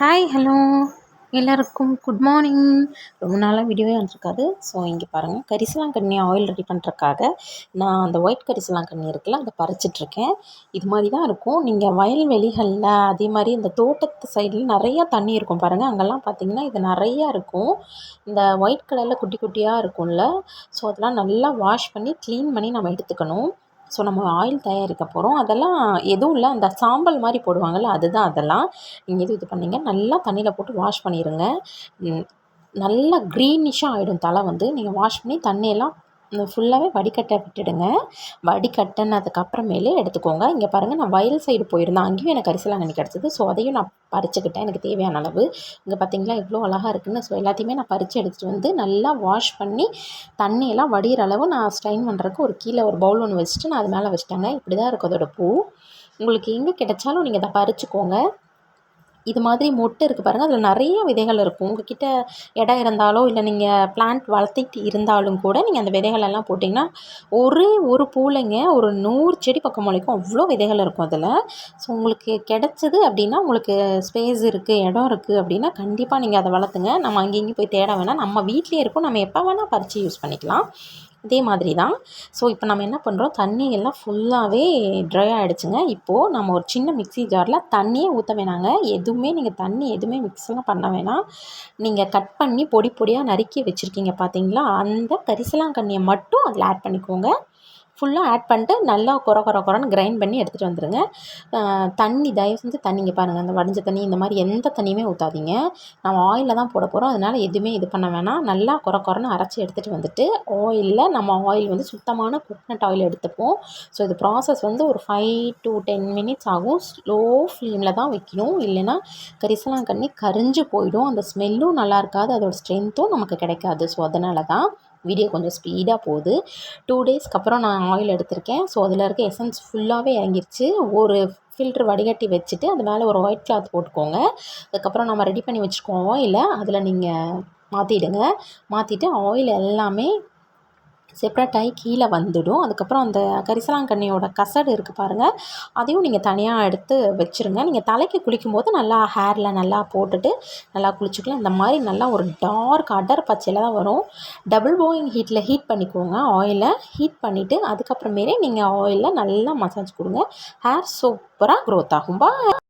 Hi hello எல்லாருக்கும் good morning ரொம்ப நாளாக வீடியோவே வந்துருக்காது. ஸோ இங்கே பாருங்கள் கரிசலாங்கண்ணி ஆயில் ரெடி பண்ணுறக்காக நான் அந்த ஒயிட் கரிசலாங்கண்ணி இருக்குல்ல அதை பறிச்சிட்ருக்கேன். இது மாதிரி தான் இருக்கும் நீங்கள் வயல்வெளிகளில் அதே மாதிரி இந்த தோட்டத்து சைடில் நிறையா தண்ணி இருக்கும் பாருங்கள் அங்கெல்லாம் பார்த்தீங்கன்னா இது நிறையா இருக்கும். இந்த ஒயிட் கலரில் குட்டி குட்டியாக இருக்கும்ல. ஸோ அதெல்லாம் நல்லா வாஷ் பண்ணி க்ளீன் பண்ணி நம்ம எடுத்துக்கணும். ஸோ நம்ம ஆயில் தயாரிக்க போகிறோம் அதெல்லாம் எதுவும் இல்லை. அந்த சாம்பல் மாதிரி போடுவாங்கள்ல அதுதான் அதெல்லாம். நீங்கள் எதுவும் இது பண்ணிங்க நல்லா தண்ணியில் போட்டு வாஷ் பண்ணிடுங்க நல்லா க்ரீனிஷாக ஆகிடும் தலை வந்து. நீங்கள் வாஷ் பண்ணி தண்ணியெல்லாம் ஃபுல்லாகவே வடிகட்ட விட்டுடுங்க. வடிகட்டினதுக்கப்புறமேலே எடுத்துக்கோங்க. இங்கே பாருங்கள் நான் வயல் சைடு போயிருந்தேன். அங்கேயும் எனக்கு கரிசலாங்கண்ணி கிடச்சிது. ஸோ அதையும் நான் பறிச்சுக்கிட்டேன். எனக்கு தேவையான அளவு. இங்கே பார்த்தீங்களா இவ்வளோ அழகாக இருக்குதுன்னு ஸோ எல்லாத்தையுமே நான் பறித்து எடுத்துகிட்டு வந்து நல்லா வாஷ் பண்ணி தண்ணியெல்லாம் வடிகிற அளவு நான் ஸ்ட்ரைன் பண்ணுறதுக்கு ஒரு கீழே ஒரு பவுல் ஒன்று வச்சுட்டு நான் அது மேலே வச்சுட்டேங்க. இப்படி தான் இருக்கும் அதோடய பூ. உங்களுக்கு எங்கே கிடைச்சாலும் நீங்கள் அதை பறிச்சுக்கோங்க. இது மாதிரி மொட்டு இருக்குது பாருங்கள் அதில் நிறைய விதைகள் இருக்கும். உங்கள்கிட்ட இடம் இருந்தாலோ இல்லை நீங்கள் பிளான்ட் வளர்த்திட்டு இருந்தாலும் கூட நீங்கள் அந்த விதைகளெல்லாம் போட்டிங்கன்னா ஒரே ஒரு பூலைங்க ஒரு நூறு செடி பக்கம் முளைக்கும். அவ்வளோ விதைகள் இருக்கும் அதில். ஸோ உங்களுக்கு கிடச்சிது அப்படின்னா உங்களுக்கு ஸ்பேஸ் இருக்குது இடம் இருக்குது அப்படின்னா கண்டிப்பாக நீங்கள் அதை வளர்த்துங்க. நம்ம அங்கேயும் போய் தேட வேணாம். நம்ம வீட்லேயே இருக்கும். நம்ம எப்போ வேணால் பறித்து யூஸ் பண்ணிக்கலாம். இதே மாதிரி தான். ஸோ இப்போ நம்ம என்ன பண்ணுறோம் தண்ணி எல்லாம் ஃபுல்லாகவே ட்ரை ஆகிடுச்சுங்க இப்போது நம்ம ஒரு சின்ன மிக்ஸி ஜாரில் தண்ணியே ஊற்ற வேணாங்க. எதுவுமே நீங்கள் தண்ணி எதுவுமே மிக்ஸ்லாம் பண்ண வேணாம். நீங்கள் கட் பண்ணி பொடி பொடியாக நறுக்கி வச்சுருக்கீங்க பார்த்தீங்களா அந்த கரிசலாங்கண்ணியை மட்டும் அதில் ஆட் பண்ணிக்கோங்க. ஃபுல்லாக ஆட் பண்ணிட்டு நல்லா குற குற குறன்னு கிரைண்ட் பண்ணி எடுத்துகிட்டு வந்துடுங்க தண்ணி தயவு செஞ்சு தண்ணிங்க பாருங்கள் அந்த வடிஞ்ச தண்ணி இந்த மாதிரி எந்த தண்ணியுமே ஊற்றாதீங்க நம்ம ஆயிலில் தான் போட போகிறோம் அதனால் எதுவுமே இது பண்ண வேணாம். நல்லா குற குறன்னு அரைச்சி எடுத்துகிட்டு வந்துட்டு ஆயிலில் நம்ம ஆயில் வந்து சுத்தமான கோக்னட் ஆயில் எடுத்துப்போம். ஸோ இது ப்ராசஸ் வந்து ஒரு ஃபைவ் டு டென் மினிட்ஸ் ஆகும். ஸ்லோ ஃப்ளேமில் தான் வைக்கணும். இல்லைன்னா கரிசலாங்கண்ணி கரிஞ்சு போயிடும். அந்த ஸ்மெல்லும் நல்லா இருக்காது. அதோடய ஸ்ட்ரென்த்தும் நமக்கு கிடைக்காது. ஸோ அதனால தான் வீடியோ கொஞ்சம் ஸ்பீடாக போகுது. டூ டேஸ்க்கு அப்புறம் நான் ஆயில் எடுத்திருக்கேன். ஸோ அதில் இருக்க எசன்ஸ் ஃபுல்லாகவே இறங்கிருச்சு. ஒரு ஃபில்ட்ரு வடிகட்டி வச்சுட்டு அது மேலே ஒரு ஒயிட் கிளாத் போட்டுக்கோங்க. அதுக்கப்புறம் நம்ம ரெடி பண்ணி வச்சுருக்கோம் ஆயிலை அதில் நீங்கள் மாற்றிடுங்க மாற்றிட்டு ஆயில் எல்லாமே செப்ரேட்டாகி கீழே வந்துடும். அதுக்கப்புறம் அந்த கரிசலாங்கண்ணியோட கசடு இருக்குது பாருங்கள் அதையும் நீங்கள் தனியாக எடுத்து வச்சுருங்க. நீங்கள் தலைக்கு குளிக்கும்போது நல்லா ஹேரில் நல்லா போட்டுட்டு நல்லா குளிச்சுக்கலாம். இந்த மாதிரி நல்லா ஒரு டார்க் அடர் பச்சையில் தான் வரும். டபுள் போயிங் ஹீட்டில் ஹீட் பண்ணிக்கோங்க. ஆயிலை ஹீட் பண்ணிவிட்டு அதுக்கப்புறமேலே நீங்கள் ஆயிலில் நல்லா மசாஜ் கொடுங்க. ஹேர் சூப்பராக க்ரோத் ஆகும். பா